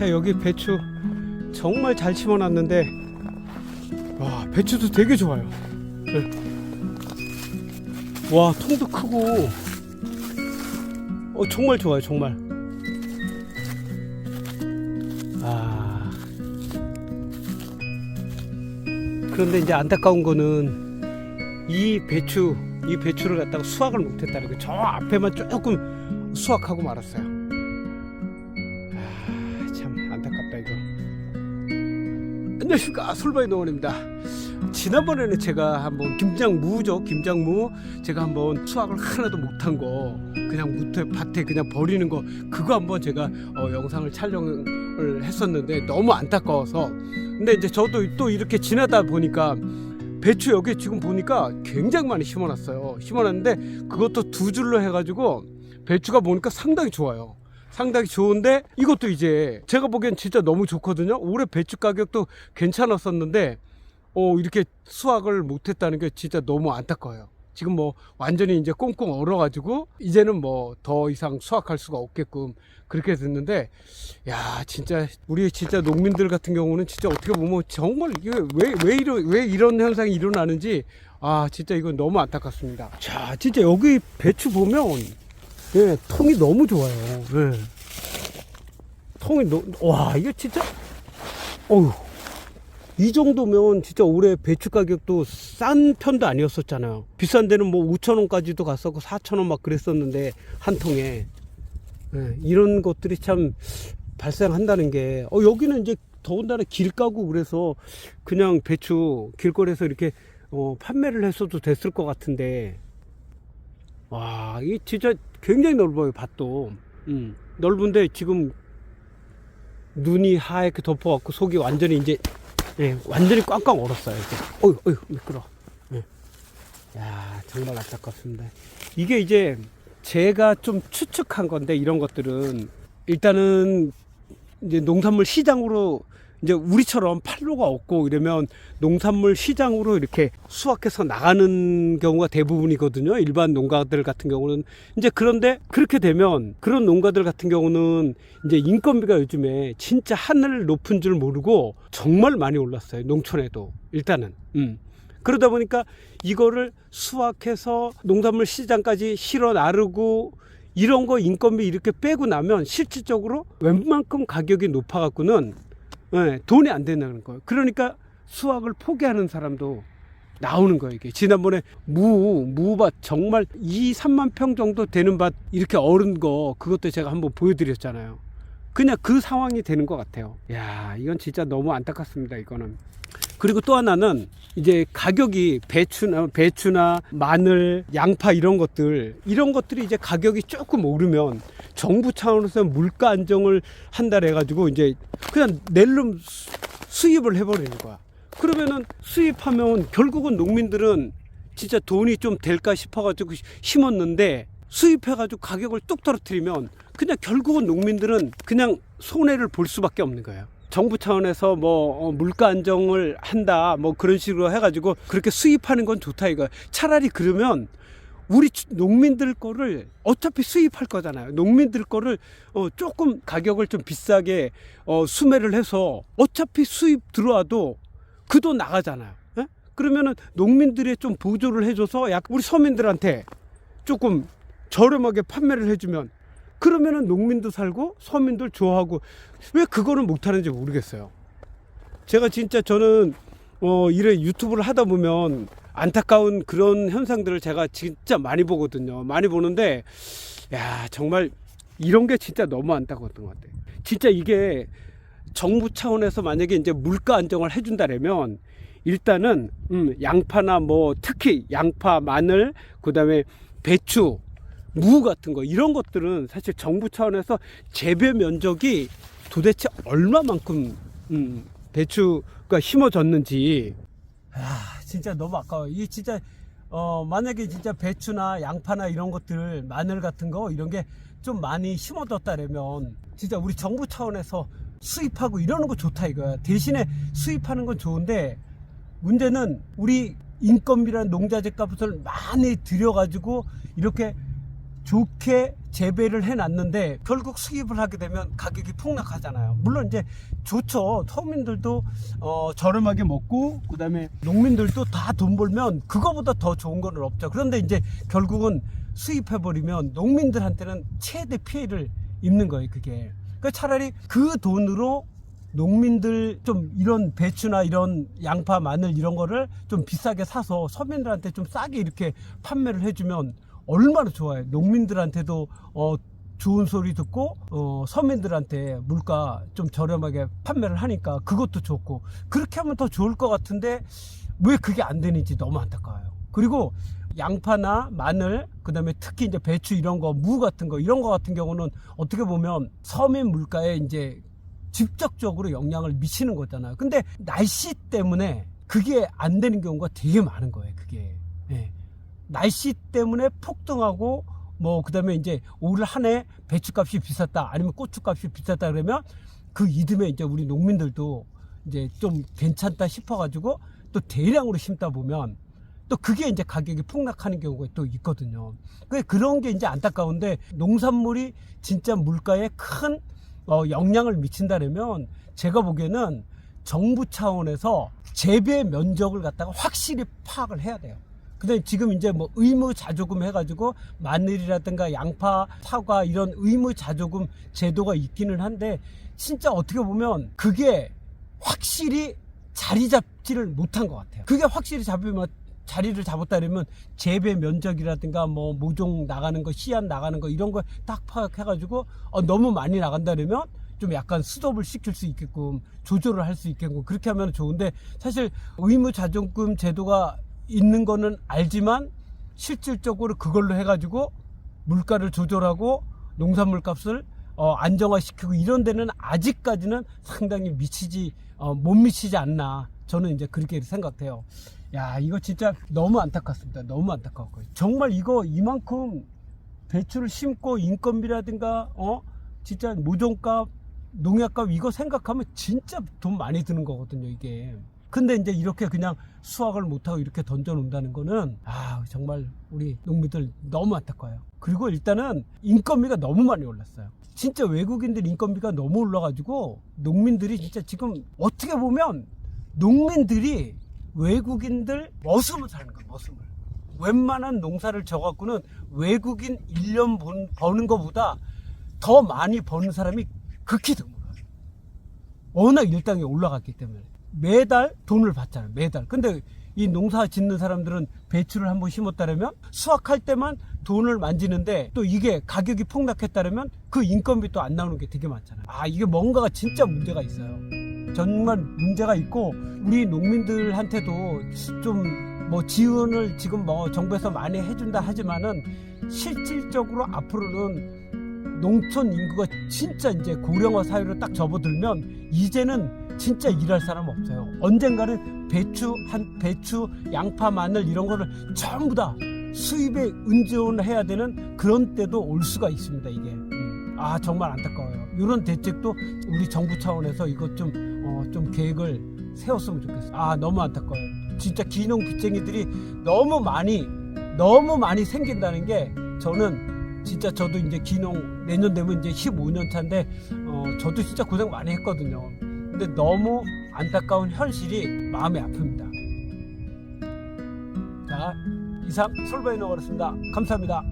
자 여기 배추 정말 잘 심어놨는데 와 배추도 되게 좋아요. 네. 와 통도 크고 어 정말 좋아요 정말. 아 그런데 이제 안타까운 거는 이 배추 이 배추를 갖다가 수확을 못했다는 거. 저 앞에만 조금 수확하고 말았어요. 안녕하십니까 솔바이 농원입니다. 지난번에는 제가 한번 김장무죠 김장무. 제가 한번 수확을 하나도 못한 거 그냥 무태 밭에 그냥 버리는 거 그거 한번 제가 어, 영상을 촬영을 했었는데 너무 안타까워서. 근데 이제 저도 또 이렇게 지나다 보니까 배추 여기 지금 보니까 굉장히 많이 심어놨어요. 심어놨는데 그것도 두 줄로 해가지고 배추가 보니까 상당히 좋아요 상당히 좋은데 이것도 이제 제가 보기엔 진짜 너무 좋거든요. 올해 배추 가격도 괜찮았었는데 어 이렇게 수확을 못했다는 게 진짜 너무 안타까워요. 지금 뭐 완전히 이제 꽁꽁 얼어가지고 이제는 뭐 더 이상 수확할 수가 없게끔 그렇게 됐는데 야 진짜 우리 진짜 농민들 같은 경우는 진짜 어떻게 보면 정말 이게 왜 왜 이런 왜 이런 현상이 일어나는지 아 진짜 이건 너무 안타깝습니다. 자 진짜 여기 배추 보면 예, 통이 너무 좋아요. 예. 통이 너, 와, 이거 진짜, 어휴. 이 정도면 진짜 올해 배추 가격도 싼 편도 아니었었잖아요. 비싼 데는 뭐 5천원까지도 갔었고 4천원 막 그랬었는데, 한 통에. 예, 이런 것들이 참 발생한다는 게, 어, 여기는 이제 더군다나 길 까고 그래서 그냥 배추 길거리에서 이렇게 어, 판매를 했어도 됐을 것 같은데, 와, 이 진짜 굉장히 넓어요, 밭도. 음, 넓은데 지금 눈이 하얗게 덮어갖고 속이 완전히 이제, 예, 완전히 꽝꽝 얼었어요. 이제. 어휴, 어휴, 미끄러. 예. 야, 정말 안타깝습니다. 이게 이제 제가 좀 추측한 건데, 이런 것들은 일단은 이제 농산물 시장으로 이제 우리처럼 판로가 없고 이러면 농산물 시장으로 이렇게 수확해서 나가는 경우가 대부분이거든요. 일반 농가들 같은 경우는 이제 그런데 그렇게 되면 그런 농가들 같은 경우는 이제 인건비가 요즘에 진짜 하늘 높은 줄 모르고 정말 많이 올랐어요. 농촌에도 일단은. 음. 그러다 보니까 이거를 수확해서 농산물 시장까지 실어 나르고 이런 거 인건비 이렇게 빼고 나면 실질적으로 웬만큼 가격이 높아갖고는 예, 돈이 안 된다는 거예요. 그러니까 수확을 포기하는 사람도 나오는 거예요. 이게 지난번에 무 무밭 정말 2, 3만 평 정도 되는 밭 이렇게 얼은 거 그것도 제가 한번 보여드렸잖아요. 그냥 그 상황이 되는 것 같아요. 야, 이건 진짜 너무 안타깝습니다. 이거는. 그리고 또 하나는 이제 가격이 배추나 배추나 마늘, 양파 이런 것들 이런 것들이 이제 가격이 조금 오르면 정부 차원에서 물가 안정을 한다 해가지고 이제 그냥 낼름 수- 수입을 해버리는 거야. 그러면은 수입하면 결국은 농민들은 진짜 돈이 좀 될까 싶어가지고 심었는데 수입해가지고 가격을 뚝 떨어뜨리면 그냥 결국은 농민들은 그냥 손해를 볼 수밖에 없는 거예요. 정부 차원에서 뭐 어, 물가 안정을 한다 뭐 그런 식으로 해가지고 그렇게 수입하는 건 좋다 이거 차라리 그러면 우리 주- 농민들 거를 어차피 수입할 거잖아요. 농민들 거를 어, 조금 가격을 좀 비싸게 어, 수매를 해서 어차피 수입 들어와도 그 돈 나가잖아요. 예? 그러면은 농민들이 좀 보조를 해줘서 약 우리 서민들한테 조금 저렴하게 판매를 해주면 그러면은 농민도 살고 서민들 좋아하고 왜 그거는 못하는지 모르겠어요. 제가 진짜 저는 어 이래 유튜브를 하다 보면 안타까운 그런 현상들을 제가 진짜 많이 보거든요. 많이 보는데 야 정말 이런 게 진짜 너무 안타까웠던 것 같아요. 진짜 이게 정부 차원에서 만약에 이제 물가 안정을 해준다면 일단은 음, 양파나 뭐 특히 양파, 마늘, 그다음에 배추, 무 같은 거. 이런 것들은 사실 정부 차원에서 재배 면적이 도대체 얼마만큼 음, 배추가 심어졌는지. 아 진짜 너무 아까워. 이게 진짜 어 만약에 진짜 배추나 양파나 이런 것들 마늘 같은 거 이런 게 좀 많이 심어뒀다면 진짜 우리 정부 차원에서 수입하고 이러는 거 좋다 이거야. 대신에 수입하는 건 좋은데 문제는 우리 인건비라는 농자재 값을 많이 들여가지고 이렇게 좋게 재배를 해놨는데 결국 수입을 하게 되면 가격이 폭락하잖아요. 물론 이제 좋죠. 서민들도 어, 저렴하게 먹고 그다음에 농민들도 다 돈 벌면 그거보다 더 좋은 거는 없죠. 그런데 이제 결국은 수입해 버리면 농민들한테는 최대 피해를 입는 거예요. 그게. 그러니까 차라리 그 돈으로 농민들 좀 이런 배추나 이런 양파, 마늘 이런 거를 좀 비싸게 사서 서민들한테 좀 싸게 이렇게 판매를 해주면 얼마나 좋아요. 농민들한테도 어 좋은 소리 듣고 어 서민들한테 물가 좀 저렴하게 판매를 하니까 그것도 좋고 그렇게 하면 더 좋을 것 같은데 왜 그게 안 되는지 너무 안타까워요. 그리고 양파나 마늘 그다음에 특히 이제 배추 이런 거 무 같은 거 이런 거 같은 경우는 어떻게 보면 서민 물가에 이제 직접적으로 영향을 미치는 거잖아요. 근데 날씨 때문에 그게 안 되는 경우가 되게 많은 거예요. 그게 예. 날씨 때문에 폭등하고 뭐 그다음에 이제 올 한 해 배추값이 비쌌다 아니면 고추값이 비쌌다 그러면 그 이듬해 이제 우리 농민들도 이제 좀 괜찮다 싶어가지고 또 대량으로 심다 보면 또 그게 이제 가격이 폭락하는 경우가 또 있거든요. 그 그런 게 이제 안타까운데 농산물이 진짜 물가에 큰 어, 영향을 미친다면 제가 보기에는 정부 차원에서 재배 면적을 갖다가 확실히 파악을 해야 돼요. 근데 지금 이제 뭐 의무 자조금 해가지고 마늘이라든가 양파, 사과 이런 의무 자조금 제도가 있기는 한데 진짜 어떻게 보면 그게 확실히 자리 잡지를 못한 것 같아요. 그게 확실히 잡으면 자리를 잡았다면 재배 면적이라든가 뭐 모종 나가는 거, 씨앗 나가는 거 이런 거딱 파악해가지고 어, 너무 많이 나간다면 좀 약간 스톱을 시킬 수 있게끔 조절을 할 수 있게끔 그렇게 하면 좋은데 사실 의무 자조금 제도가 있는 거는 알지만 실질적으로 그걸로 해가지고 물가를 조절하고 농산물 값을 어, 안정화시키고 이런 데는 아직까지는 상당히 미치지 어, 못 미치지 않나 저는 이제 그렇게 생각해요. 야 이거 진짜 너무 안타깝습니다. 너무 안타까웠고요. 정말 이거 이만큼 배추를 심고 인건비라든가 어 진짜 모종값 농약값 이거 생각하면 진짜 돈 많이 드는 거거든요 이게. 근데 이제 이렇게 그냥 수확을 못하고 이렇게 던져 놓는다는 거는 아 정말 우리 농민들 너무 안타까워요. 그리고 일단은 인건비가 너무 많이 올랐어요. 진짜 외국인들 인건비가 너무 올라가지고 농민들이 진짜 지금 어떻게 보면 농민들이 외국인들 머슴을 사는 거야 머슴을. 웬만한 농사를 져갖고는 외국인 1년 번, 버는 것보다 더 많이 버는 사람이 극히 드물어요. 워낙 일당이 올라갔기 때문에. 매달 돈을 받잖아요. 매달. 근데 이 농사 짓는 사람들은 배추를 한 번 심었다면 수확할 때만 돈을 만지는데 또 이게 가격이 폭락했다면 그 인건비 또 안 나오는 게 되게 많잖아요. 아, 이게 뭔가가 진짜 문제가 있어요. 정말 문제가 있고 우리 농민들한테도 좀 뭐 지원을 지금 뭐 정부에서 많이 해준다 하지만은 실질적으로 앞으로는 농촌 인구가 진짜 이제 고령화 사회로 딱 접어들면 이제는 진짜 일할 사람 없어요. 언젠가는 배추 한 배추, 양파, 마늘 이런 거를 전부 다 수입에 의존을 해야 되는 그런 때도 올 수가 있습니다. 이게 음. 아 정말 안타까워요. 이런 대책도 우리 정부 차원에서 이것 좀 어, 좀 계획을 세웠으면 좋겠어요. 아 너무 안타까워요. 진짜 기농 빚쟁이들이 너무 많이 너무 많이 생긴다는 게 저는 진짜 저도 이제 기농 내년 되면 이제 15년 차인데 어, 저도 진짜 고생 많이 했거든요. 근데 너무 안타까운 현실이 마음이 아픕니다. 자 이상 솔바이너였습니다. 감사합니다.